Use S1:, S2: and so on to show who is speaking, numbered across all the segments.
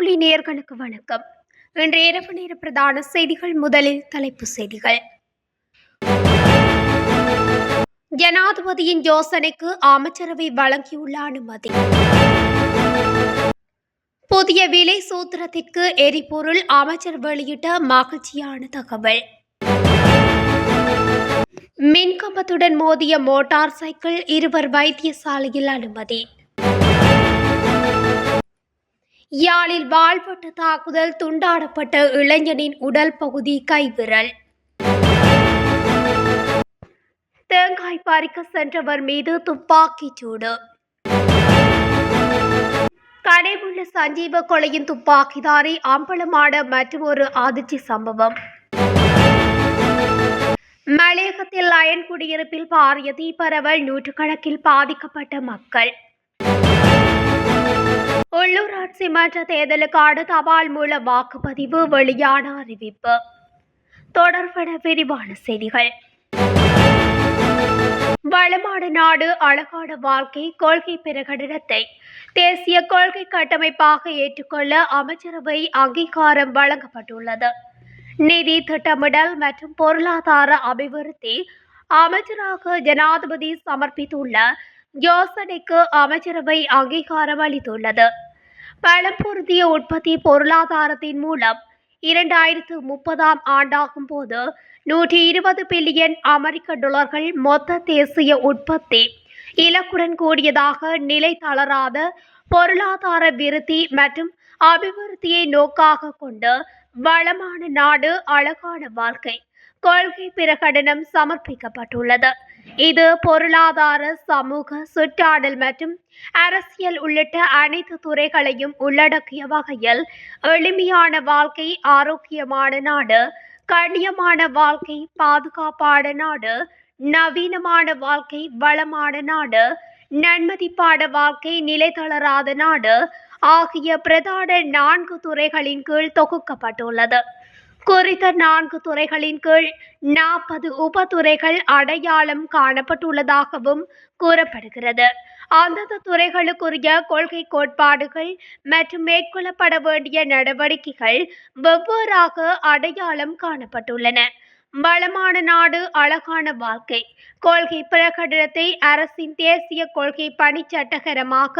S1: வானொலி நேர்களுக்கு வணக்கம். இன்று இரவு நேர பிரதான செய்திகள் முதலில் தலைப்பு செய்திகள். ஜனாதிபதியின் யோசனைக்கு அமைச்சரவை வழங்கியுள்ள அனுமதி. புதிய விலை சூத்திரத்திற்கு எரிபொருள் அமைச்சர் வெளியிட்ட மகிழ்ச்சியான தகவல். மின்கம்பத்துடன் மோதிய மோட்டார் சைக்கிள் இருவர் வைத்தியசாலையில் அனுமதி. யாழில் வாழ்வெட்டு தாக்குதல் துண்டாடப்பட்ட இளைஞனின் உடல் பகுதி கைவிரல். தேங்காய் பறிக்க சென்றவர் மீது துப்பாக்கிச் சூடு. கடைமுள்ள சஞ்சீவ கொலையின் துப்பாக்கிதாரி அம்பலமாட ஒரு அதிர்ச்சி சம்பவம். மலையகத்தில் அயன் குடியிருப்பில் பாரிய தீப்பரவல் நூற்றுக்கணக்கில் பாதிக்கப்பட்ட மக்கள். உள்ளூராட்சி மன்ற தேர்தலுக்கான தபால் மூல வாக்குப்பதிவு வெளியான அறிவிப்பு. தொடர்பட விரிவான செய்திகள். வளமான நாடு அழகான வாழ்க்கை கொள்கை பிரகடனத்தை தேசிய கொள்கை கட்டமைப்பாக ஏற்றுக்கொள்ள அமைச்சரவை அங்கீகாரம் வழங்கப்பட்டுள்ளது. நிதி திட்டமிடல் மற்றும் பொருளாதார அபிவிருத்தி அமைச்சராக ஜனாதிபதி சமர்ப்பித்துள்ள யோசனைக்கு அமைச்சரவை அங்கீகாரம் அளித்துள்ளது. பழம்பொருத்திய உற்பத்தி பொருளாதாரத்தின் மூலம் இரண்டாயிரத்து முப்பதாம் ஆண்டாகும் போது நூற்றி இருபது பில்லியன் அமெரிக்க டாலர்கள் மொத்த தேசிய உற்பத்தி இலக்குடன் கூடியதாக நிலை தளராத பொருளாதார விருத்தி மற்றும் அபிவிருத்தியை நோக்காக கொண்டு வளமான நாடு அழகான வாழ்க்கை கொள்கை பிரகடனம் சமர்ப்பிக்கப்பட்டுள்ளது. இது பொருளாதார சமூக சுற்றாடல் மற்றும் அரசியல் உள்ளிட்ட அனைத்து துறைகளையும் உள்ளடக்கிய வகையில் எளிமையான வாழ்க்கை ஆரோக்கியமான நாடு கண்ணியமான வாழ்க்கை பாதுகாப்பான நாடு நவீனமான வாழ்க்கை வளமான நாடு நன்மதிப்பான வாழ்க்கை நிலை தளராத நாடு ஆகிய பிரதான நான்கு துறைகளின் கீழ் தொகுக்கப்பட்டுள்ளது. குறித்த நான்கு துறைகளின் கீழ் நாற்பது உபதுறைகள் அடையாளம் காணப்பட்டுள்ளதாகவும் கூறப்படுகிறது. அந்தந்த துறைகளுக்குரிய கொள்கை கோட்பாடுகள் மற்றும் மேற்கொள்ளப்பட வேண்டிய நடவடிக்கைகள் வெவ்வேறாக அடையாளம் காணப்பட்டுள்ளன. வளமான நாடு அழகான வாழ்க்கை. கொள்கை பிரகடனத்தை அரசின் தேசிய கொள்கை பணிச்சட்டகரமாக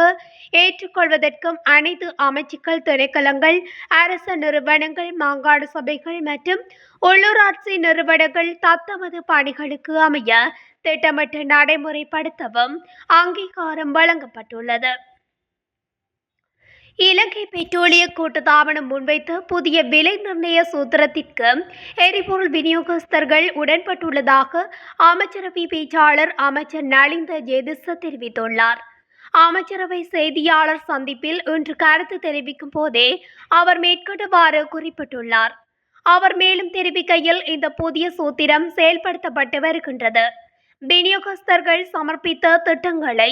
S1: ஏற்றுக்கொள்வதற்கும் அனைத்து அமைச்சுக்கள் திணைக்களங்கள் அரச நிறுவனங்கள் மாங்காடு சபைகள் மற்றும் உள்ளூராட்சி நிறுவனங்கள் தத்தமது பணிகளுக்கு அமைய திட்டமிட்டு நடைமுறைப்படுத்தவும் அங்கீகாரம் வழங்கப்பட்டுள்ளது. இலங்கை பெட்ரோலிய கூட்டுத்தாபனம் முன்வைத்த புதிய விலை நிர்ணய சூத்திரத்திற்கு எரிபொருள் விநியோகஸ்தர்கள் உடன்பட்டுள்ளதாக அமைச்சரவை பேச்சாளர் அமைச்சர் நலிந்த ஜெதிச தெரிவித்துள்ளார். அமைச்சரவை செய்தியாளர் சந்திப்பில் இன்று கருத்து தெரிவிக்கும் போதே அவர் மேற்கொண்டவாறு குறிப்பிட்டுள்ளார். அவர் மேலும் தெரிவிக்கையில் இந்த புதிய சூத்திரம் செயல்படுத்தப்பட்டு வருகின்றது. விநியோகஸ்தர்கள் சமர்ப்பித்த திட்டங்களை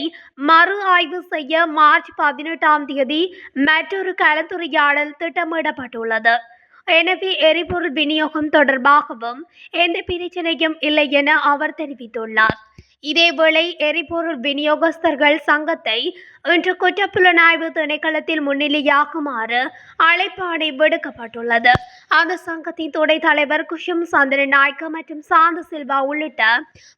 S1: மறு ஆய்வு செய்ய மார்ச் பதினெட்டாம் தேதி மற்றொரு கலந்துரையாடல் திட்டமிடப்பட்டுள்ளது. எனவே எரிபொருள் விநியோகம் தொடர்பாகவும் எந்த பிரச்சனையும் இல்லை என அவர் தெரிவித்துள்ளார். இதேவேளை எரிபொருள் விநியோகஸ்தர்கள் சங்கத்தை இன்று குற்றப்புலனாய்வு திணைக்களத்தில் முன்னிலையாகுமாறு அழைப்பாணை விடுக்கப்பட்டுள்ளது. அந்த சங்கத்தின் துணை தலைவர் குஷும் சந்திர நாயக்க மற்றும் சாந்த சில்வா உள்ளிட்ட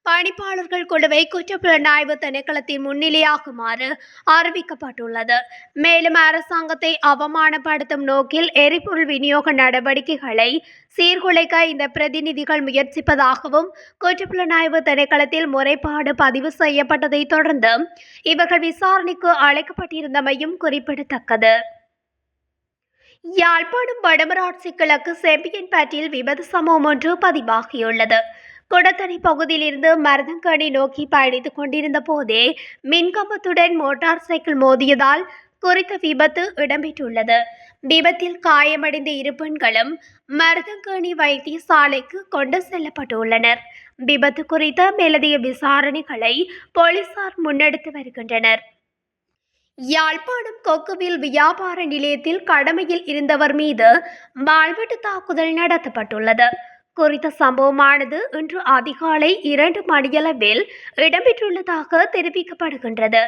S1: பணிப்பாளர்கள் குழுவை குற்றப்புலனாய்வு திணைக்களத்தின் முன்னிலையாகுமாறு அறிவிக்கப்பட்டுள்ளது. மேலும் அரசாங்கத்தை அவமானப்படுத்தும் நோக்கில் எரிபொருள் விநியோக நடவடிக்கைகளை சீர்குலைக்க இந்த பிரதிநிதிகள் முயற்சிப்பதாகவும் குற்றப்புலனாய்வு திணைக்களத்தில் முறைப்பாடு பதிவு செய்யப்பட்டதை தொடர்ந்து இவர்கள் விசாரணைக்கு அழைக்கப்பட்டிருந்தமையும் குறிப்பிடத்தக்கது. யாழ்ப்பாணம் வடமராட்சி கிழக்கு செம்பியன்பேட்டில் விபத்து சம்பவம் ஒன்று பதிவாகியுள்ளது. கொடத்தனி பகுதியிலிருந்து மருதங்கணி நோக்கி பயணித்துக் கொண்டிருந்த போதே மின்கம்பத்துடன் மோட்டார் சைக்கிள் மோதியதால் குறித்த விபத்து இடம்பெற்றுள்ளது. விபத்தில் காயமடைந்த இரு பெண்களும் மருதங்கணி வைத்தியசாலைக்கு கொண்டு செல்லப்பட்டுள்ளனர். விபத்து குறித்த மேலதிக விசாரணைகளை போலீசார் முன்னெடுத்து வருகின்றனர். யாழ்ப்பாணம் கொக்குவில் வியாபார நிலையத்தில் கடமையில் இருந்தவர் மீது வாழ்வெட்டு தாக்குதல் நடத்தப்பட்டுள்ளது. குறித்த சம்பவமானது இன்று அதிகாலை இரண்டு மணியளவில் இடம்பெற்றுள்ளதாக தெரிவிக்கப்படுகின்றது.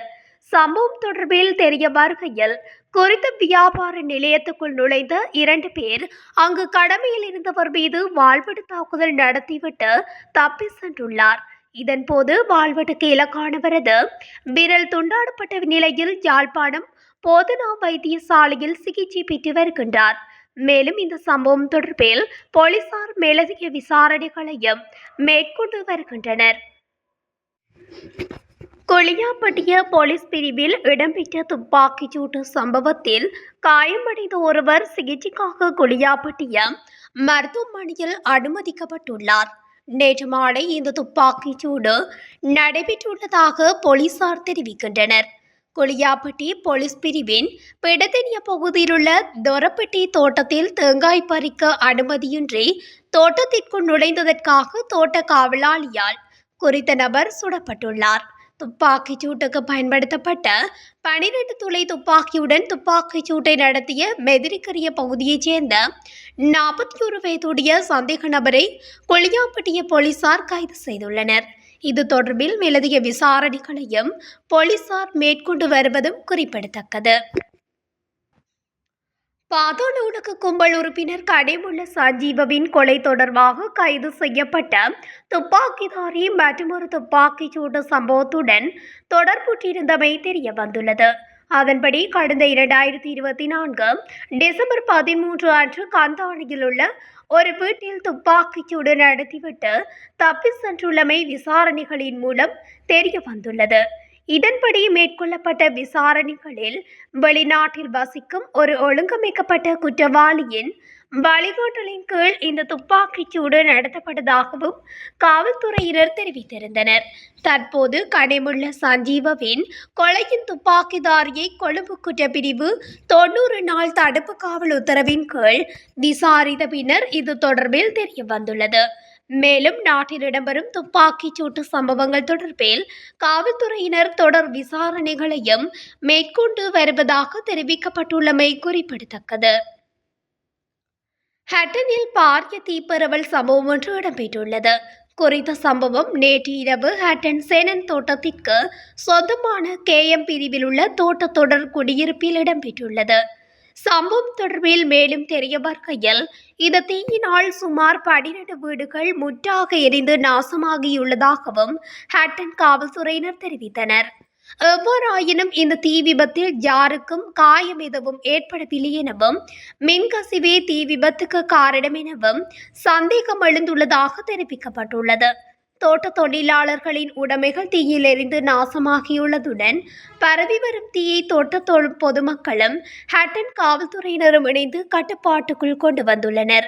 S1: சம்பவம் தொடர்பில் தெரிய வருகையில் குறித்த வியாபார நிலையத்துக்குள் நுழைந்த இரண்டு பேர் அங்கு கடமையில் இருந்தவர் மீது வாழ்வெடு தாக்குதல் நடத்திவிட்டு தப்பி சென்றுள்ளார். இதன்போது வாழ்வெட்டுக்கு இலக்கானவரது விரல் துண்டாடப்பட்ட நிலையில் யாழ்ப்பாணம் போதனா வைத்தியசாலையில் சிகிச்சை பெற்று வருகின்றார். மேலும் இந்த சம்பவம் தொடர்பில் போலீசார் மேலதிக விசாரணைகளையும் மேற்கொண்டு வருகின்றனர். கொளியாப்பட்டிய போலீஸ் பிரிவில் இடம்பெற்ற துப்பாக்கிச் சூட்டு சம்பவத்தில் காயமடைந்த ஒருவர் சிகிச்சைக்காக கொளியாப்பட்டிய மருத்துவமனையில் அனுமதிக்கப்பட்டுள்ளார். நேற்று மாலை இந்த துப்பாக்கிச் சூடு நடைபெற்றுள்ளதாக போலீசார் தெரிவிக்கின்றனர். கொளியாப்பட்டி போலீஸ் பிரிவின் பிடதனிய பகுதியிலுள்ள தொரப்பட்டி தோட்டத்தில் தேங்காய் பறிக்க அனுமதியின்றி தோட்டத்திற்குள் நுழைந்ததற்காக தோட்ட காவலாளியால் குறித்த நபர் சுடப்பட்டுள்ளார். துப்பாக்கிச் சூட்டுக்கு பயன்படுத்தப்பட்ட பனிரெண்டு துளை துப்பாக்கியுடன் துப்பாக்கிச் சூட்டை நடத்திய மெதிரிக்கரிய பகுதியைச் சேர்ந்த நாற்பத்தி ஒரு வயதுடைய சந்தேக நபரை கொளியாப்பட்டிய போலீசார் கைது செய்துள்ளனர். இது தொடர்பில் மேலதிக விசாரணைகளையும் போலீசார் மேற்கொண்டு வருவதும் குறிப்பிடத்தக்கது. பாதாள உலக கும்பல் உறுப்பினர் கடைமுள்ள சஞ்சீவவின் கொலை தொடர்பாக கைது செய்யப்பட்ட துப்பாக்கிதாரி மற்றும் துப்பாக்கிச் துப்பாக்கிச்சூடு சம்பவத்துடன் தொடர்புற்றிருந்தமை தெரிய வந்துள்ளது அதன்படி கடந்த இரண்டாயிரத்தி இருபத்தி நான்கு டிசம்பர் பதிமூன்று அன்று கந்தாணியில் உள்ள ஒரு வீட்டில் துப்பாக்கிச்சூடு நடத்திவிட்டு தப்பி சென்றுள்ளமை விசாரணைகளின் மூலம் தெரிய வந்துள்ளது. இதன்படி மேற்கொள்ளப்பட்ட விசாரணைகளில் வெளிநாட்டில் வசிக்கும் ஒரு ஒழுங்கமைக்கப்பட்ட குற்றவாளியின் வழிகாட்டலின் கீழ் இந்த துப்பாக்கிச் சூடு நடத்தப்பட்டதாகவும் காவல்துறையினர் தெரிவித்திருந்தனர். தற்போது கனிமுள்ள சஞ்சீவவின் கொலையின் துப்பாக்கிதாரியை கொழும்பு குற்றப்பிரிவு தொண்ணூறு நாள் தடுப்பு காவல் உத்தரவின் கீழ் விசாரித்த பின்னர் இது தொடர்பில் தெரிய வந்துள்ளது மேலும் நாட்டில் இடம்பெறும் துப்பாக்கிச் சூட்டு சம்பவங்கள் தொடர்பில் காவல்துறையினர் தொடர் விசாரணைகளையும் மேற்கொண்டு வருவதாக தெரிவிக்கப்பட்டுள்ளமை குறிப்பிடத்தக்கது. ஹட்டனில் பாரிய தீப்பரவல் சம்பவம் ஒன்று இடம்பெற்றுள்ளது. குறித்த சம்பவம் நேற்று இரவு ஹட்டன் சேனன் தோட்டத்திற்கு சொந்தமான கேஎம் பிரிவில் உள்ள தோட்டத்தொடர் குடியிருப்பில் இடம்பெற்றுள்ளது. சம்பவம் தொடர்பில் மேலும் தெரிய வருகையில் இந்த தீயினால் சுமார் பனிரெண்டு வீடுகள் முற்றாக எரிந்து நாசமாகியுள்ளதாகவும் ஹட்டன் காவல்துறையினர் தெரிவித்தனர். எவ்வாறாயினும் இந்த தீ விபத்தில் யாருக்கும் காயம் எதுவும் ஏற்படவில்லை எனவும் மின்கசிவே தீ விபத்துக்கு காரணம் எனவும் சந்தேகம் எழுந்துள்ளதாக தெரிவிக்கப்பட்டுள்ளது. தோட்ட தொழிலாளர்களின் உடைமைகள் தீயில் எரிந்து நாசமாகியுள்ளதுடன் பரவி வரும் தீயை தோட்ட பொதுமக்களும் ஹட்டன் காவல்துறையினரும் இணைந்து கட்டுப்பாட்டுக்குள் கொண்டு வந்துள்ளனர்.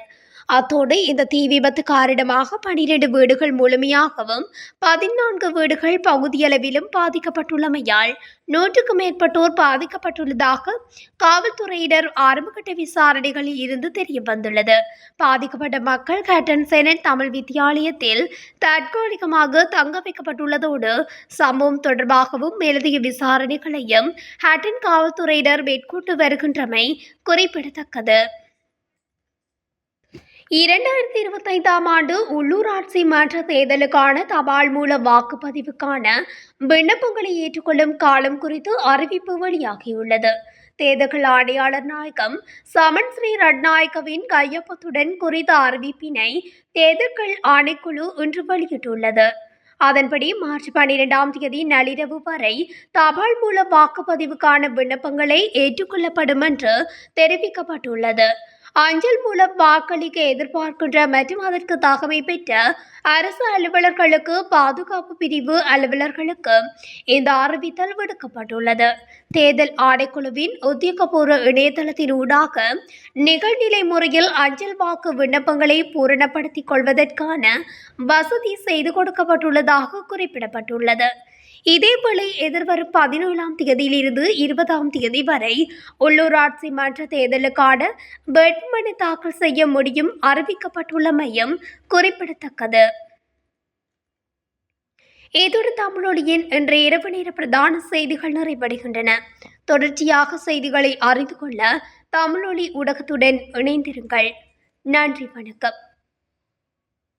S1: அத்தோடு இந்த தீ விபத்து காரணமாக பனிரெண்டு வீடுகள் முழுமையாகவும் பதினான்கு வீடுகள் பகுதியளவிலும் பாதிக்கப்பட்டுள்ளமையால் நூற்றுக்கும் மேற்பட்டோர் பாதிக்கப்பட்டுள்ளதாக காவல்துறையினர் ஆரம்பகட்ட விசாரணைகளில் இருந்து தெரிய வந்துள்ளது. பாதிக்கப்பட்ட மக்கள் கேட்டன் செனட் தமிழ் வித்தியாலயத்தில் தற்காலிகமாக தங்க வைக்கப்பட்டுள்ளதோடு சம்பவம் தொடர்பாகவும் மேலதிக விசாரணைகளையும் ஹேட்டன் காவல்துறையினர் மேற்கொண்டு வருகின்றமை குறிப்பிடத்தக்கது. இரண்டாயிரத்தி இருபத்தைந்தாம் ஆண்டு உள்ளூராட்சி மன்ற தேர்தலுக்கான தபால் மூல வாக்குப்பதிவுக்கான விண்ணப்பங்களை ஏற்றுக்கொள்ளும் காலம் குறித்து அறிவிப்பு வெளியாகியுள்ளது. தேர்தல்கள் ஆணையாளர் நாயகம் சமன் ஸ்ரீ ரட்நாயக்கவின் கையொப்பத்துடன் குறித்த அறிவிப்பினை தேர்தல்கள் ஆணைக்குழு இன்று வெளியிட்டுள்ளது. அதன்படி மார்ச் பன்னிரெண்டாம் தேதி நள்ளிரவு வரை தபால் மூல வாக்குப்பதிவுக்கான விண்ணப்பங்களை ஏற்றுக்கொள்ளப்படும் என்று தெரிவிக்கப்பட்டுள்ளது. அஞ்சல் மூலம் வாக்களிக்க எதிர்பார்க்கின்ற மற்றும் அதற்கு தகமை பெற்ற அரசு அலுவலர்களுக்கு பாதுகாப்பு பிரிவு அலுவலர்களுக்கு இந்த அறிவித்தல் விடுக்கப்பட்டுள்ளது. தேர்தல் ஆணைக்குழுவின் உத்தியோகபூர்வ இணையதளத்தின் ஊடாக நிகழ்நிலை முறையில் அஞ்சல் வாக்கு விண்ணப்பங்களை பூரணப்படுத்திக் கொள்வதற்கான வசதி செய்து கொடுக்கப்பட்டுள்ளதாக குறிப்பிடப்பட்டுள்ளது. இதேபோல எதிர்வரும் பதினேழாம் தேதியிலிருந்து இருபதாம் தேதி வரை உள்ளூராட்சி மன்ற தேர்தலுக்கான வேட்புமனு தாக்கல் செய்ய முடியும் அறிவிக்கப்பட்டுள்ளமையும் குறிப்பிடத்தக்கது. இதோடு தமிழொலியின் இன்றைய இரவு நேர பிரதான செய்திகள் நிறைவடைகின்றன. தொடர்ச்சியாக செய்திகளை அறிந்து கொள்ள தமிழொலி ஊடகத்துடன் இணைந்திருங்கள். நன்றி வணக்கம்.